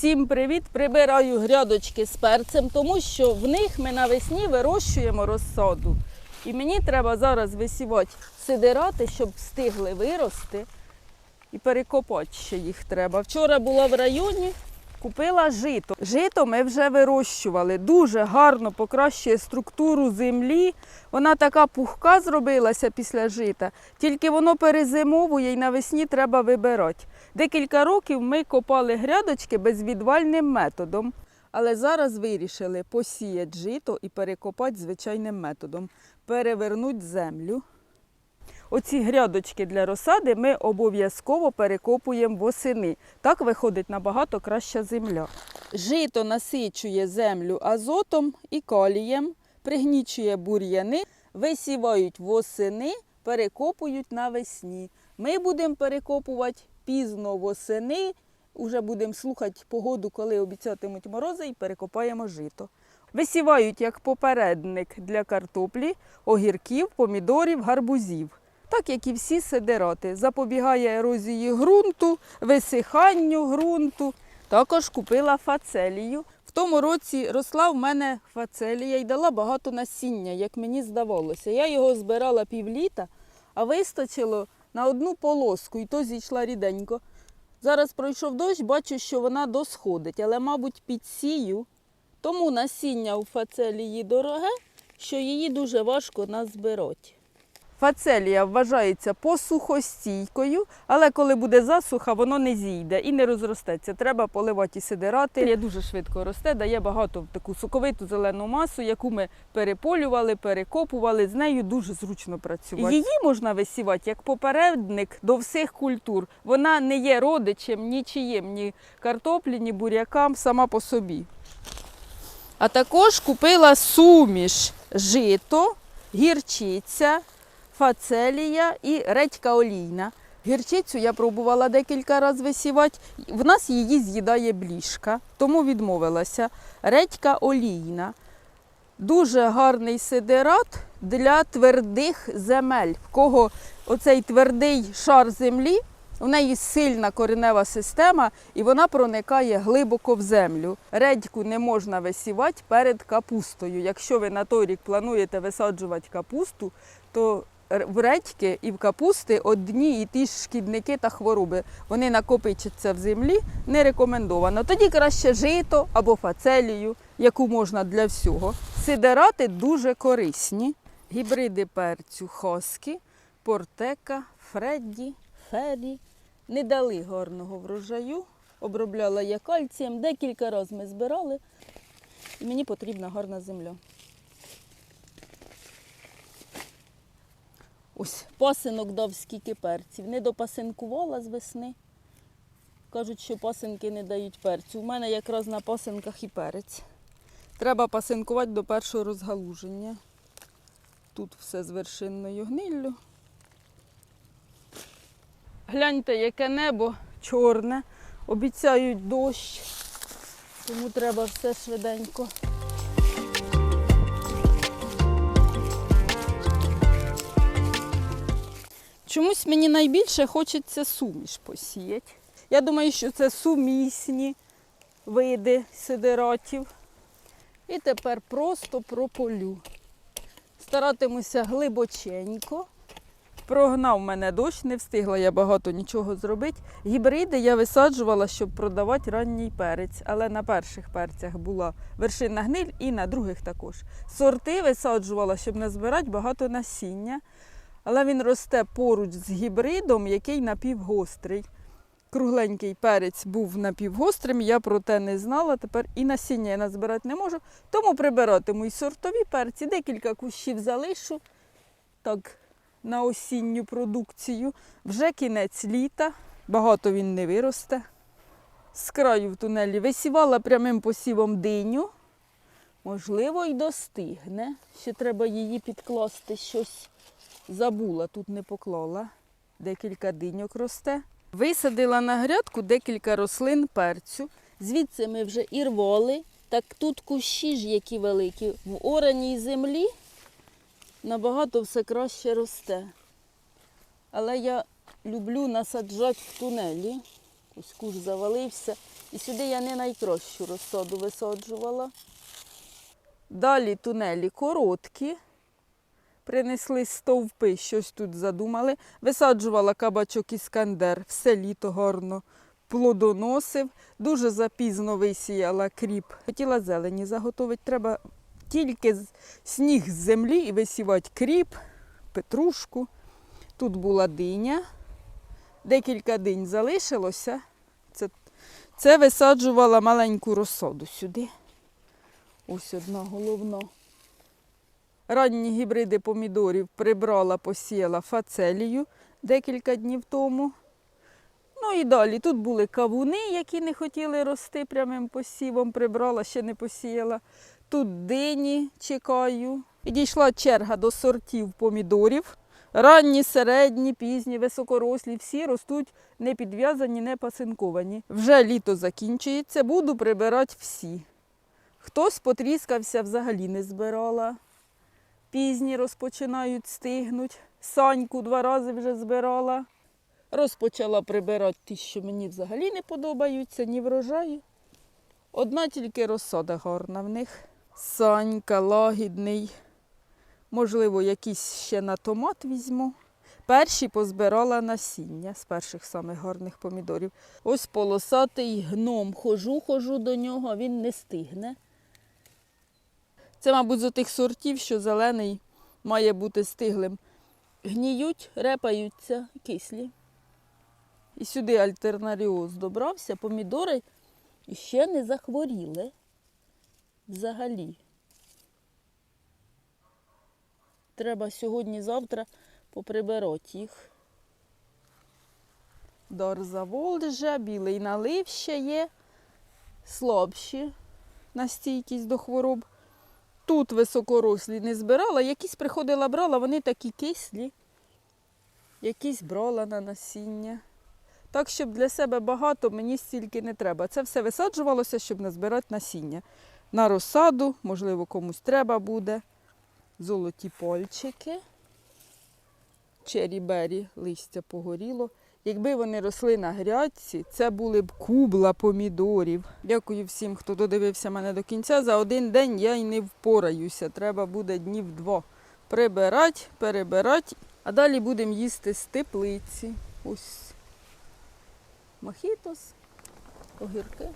Всім привіт! Прибираю грядочки з перцем, тому що в них ми навесні вирощуємо розсаду. І мені треба зараз висівати сидирати, щоб встигли вирости. І перекопати ще їх треба. Вчора була в районі, купила жито. Жито ми вже вирощували. Дуже гарно покращує структуру землі. Вона така пухка зробилася після жита, тільки воно перезимовує і навесні треба вибирати. Декілька років ми копали грядочки безвідвальним методом, але зараз вирішили посіяти жито і перекопати звичайним методом, перевернути землю. Оці грядочки для розсади ми обов'язково перекопуємо восени. Так виходить набагато краща земля. Жито насичує землю азотом і калієм, пригнічує бур'яни, висівають восени, перекопують навесні. Ми будемо перекопувати пізно восени, уже будемо слухати погоду, коли обіцятимуть морози, і перекопаємо жито. Висівають як попередник для картоплі, огірків, помідорів, гарбузів. Так як і всі сидирати, запобігає ерозії ґрунту, висиханню ґрунту. Також купила фацелію. В тому році росла в мене фацелія і дала багато насіння, як мені здавалося. Я його збирала півліта, а вистачило на одну полоску, і то зійшла ріденько. Зараз пройшов дощ, бачу, що вона досходить, але, мабуть, підсію. Тому насіння у фацелії дороге, що її дуже важко назбирати. Фацелія вважається посухостійкою, але коли буде засуха, воно не зійде і не розростеться. Треба поливати і сидирати. Я дуже швидко росте, дає багато таку соковиту зелену масу, яку ми переполювали, перекопували. З нею дуже зручно працювати. Її можна висівати як попередник до всіх культур. Вона не є родичем нічиєм, ні картоплі, ні бурякам сама по собі. А також купила суміш жито, гірчиця, фацелія і редька олійна. Гірчицю я пробувала декілька разів висівати. В нас її з'їдає бліжка, тому відмовилася. Редька олійна. Дуже гарний сидерат для твердих земель. В кого оцей твердий шар землі, у неї сильна коренева система і вона проникає глибоко в землю. Редьку не можна висівати перед капустою. Якщо ви на той рік плануєте висаджувати капусту, то в редьки і в капусти одні і ті ж шкідники та хвороби. Вони накопичаться в землі, не рекомендовано. Тоді краще жито або фацелію, яку можна для всього. Сидерати дуже корисні. Гібриди перцю хоскі, портека, фредді, фері не дали гарного врожаю. Обробляла я кальцієм, декілька разів ми збирали, і мені потрібна гарна земля. Ось пасинок дав скільки перців. Не допасинкувала з весни. Кажуть, що пасинки не дають перцю. У мене якраз на пасинках і перець. Треба пасинкувати до першого розгалуження. Тут все з вершинною гниллю. Гляньте, яке небо чорне. Обіцяють дощ, тому треба все швиденько. Чомусь мені найбільше хочеться суміш посіяти. Я думаю, що це сумісні види сидератів. І тепер просто прополю. Старатимуся глибоченько. Прогнав мене дощ, не встигла я багато нічого зробити. Гібриди я висаджувала, щоб продавати ранній перець, але на перших перцях була вершинна гниль і на других також. Сорти висаджувала, щоб не збирати багато насіння, але він росте поруч з гібридом, який напівгострий. Кругленький перець був напівгострим, я про те не знала. Тепер і насіння я назбирати не можу. Тому прибиратиму і сортові перці, декілька кущів залишу. Так, на осінню продукцію. Вже кінець літа, багато він не виросте. З краю в тунелі висівала прямим посівом диню. Можливо, й достигне. Ще треба її підкласти щось. Забула, тут не поклала. Декілька диньок росте. Висадила на грядку декілька рослин перцю. Звідси ми вже і рвали. Так тут кущі ж які великі. В ораній землі набагато все краще росте. Але я люблю насаджати в тунелі. Ось куш завалився. І сюди я не найкращу розсаду висаджувала. Далі тунелі короткі. Принесли стовпи, щось тут задумали. Висаджувала кабачок іскандер, все літо гарно плодоносив. Дуже запізно висіяла кріп. Хотіла зелені заготовити. Треба тільки сніг з землі і висівати кріп, петрушку. Тут була диня. Декілька динь залишилося. Це, це висаджувала маленьку розсаду сюди. Ось одна головна. Ранні гібриди помідорів прибрала, посіяла фацелію декілька днів тому. Ну і далі тут були кавуни, які не хотіли рости прямим посівом, прибрала, ще не посіяла. Тут дині чекаю. І дійшла черга до сортів помідорів. Ранні, середні, пізні, високорослі, всі ростуть не підв'язані, не пасинковані. Вже літо закінчується, буду прибирати всі. Хтось потріскався, взагалі не збирала. Пізні розпочинають стигнуть. Саньку два рази вже збирала. Розпочала прибирати ті, що мені взагалі не подобаються, ні врожаї. Одна тільки розсада гарна в них. Санька, лагідний. Можливо, якийсь ще на томат візьму. Перші позбирала насіння з перших самих гарних помідорів. Ось полосатий гном. Хожу, хожу до нього, він не стигне. Це, мабуть, з тих сортів, що зелений має бути стиглим. Гніють, репаються, кислі. І сюди альтернаріоз добрався, помідори ще не захворіли. Взагалі. Треба сьогодні-завтра поприбирати їх. Дар Заволжя, білий налив ще є, слабші на стійкість до хвороб. Тут високорослі не збирала, якісь приходила брала, вони такі кислі, якісь брала на насіння. Так, щоб для себе багато, мені стільки не треба. Це все висаджувалося, щоб назбирати насіння. На розсаду, можливо, комусь треба буде. Золоті польчики, чері-бері, листя погоріло. Якби вони росли на грядці, це були б кубла помідорів. Дякую всім, хто додивився мене до кінця. За один день я й не впораюся. Треба буде днів два прибирати, перебирати, а далі будемо їсти з теплиці. Ось мохітос, огірки.